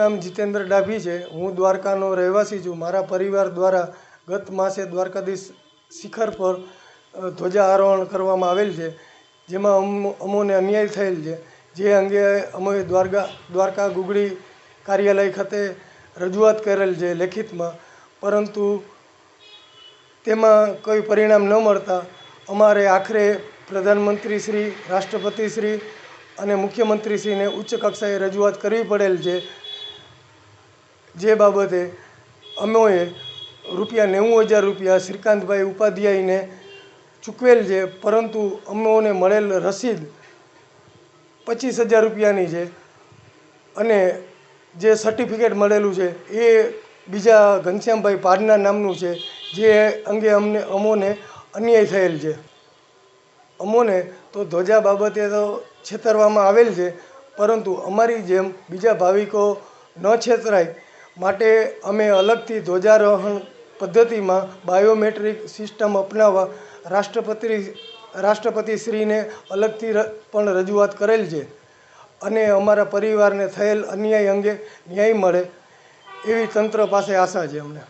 નામ જીતેન્દ્ર ડાભી છે. હું દ્વારકાનો રહેવાસી છું. મારા પરિવાર દ્વારા ગત માસે દ્વારકાધીશ શિખર પર ધ્વજારોહણ કરવામાં આવેલ છે, જેમાં અમ, અમોને અન્યાય થયેલ છે. જે અંગે અમે દ્વારકા દ્વારકા ગુગળી કાર્યાલય ખાતે રજૂઆત કરેલ છે લેખિતમાં. પરંતુ તેમાં કોઈ પરિણામ ન મળતા અમારે આખરે પ્રધાનમંત્રી શ્રી, રાષ્ટ્રપતિ શ્રી અને મુખ્યમંત્રીશ્રીને ઉચ્ચ કક્ષાએ રજૂઆત કરવી પડેલ છે. જે બાબતે અમોએ રૂપિયા નેવું હજાર રૂપિયા શ્રીકાંતભાઈ ઉપાધ્યાયને ચૂકવેલ છે, પરંતુ અમોને મળેલ રસીદ પચીસ હજાર રૂપિયાની છે અને જે સર્ટિફિકેટ મળેલું છે એ બીજા ઘનશ્યામભાઈ પાડના નામનું છે, જે અંગે અમને, અમોને અન્યાય થયેલ છે. અમોને તો ધ્વજા બાબતે તો છેતરવામાં આવેલ છે, પરંતુ અમારી જેમ બીજા ભાવિકો ન છેતરાય માટે અમે અલગથી ધ્વજારોહણ પદ્ધતિમાં બાયોમેટ્રિક સિસ્ટમ અપનાવવા રાષ્ટ્રપતિ રાષ્ટ્રપતિશ્રીને અલગથી પણ રજૂઆત કરેલ છે. અને અમારા પરિવારને થયેલ અન્યાય અંગે ન્યાય મળે એવી તંત્ર પાસે આશા છે અમને.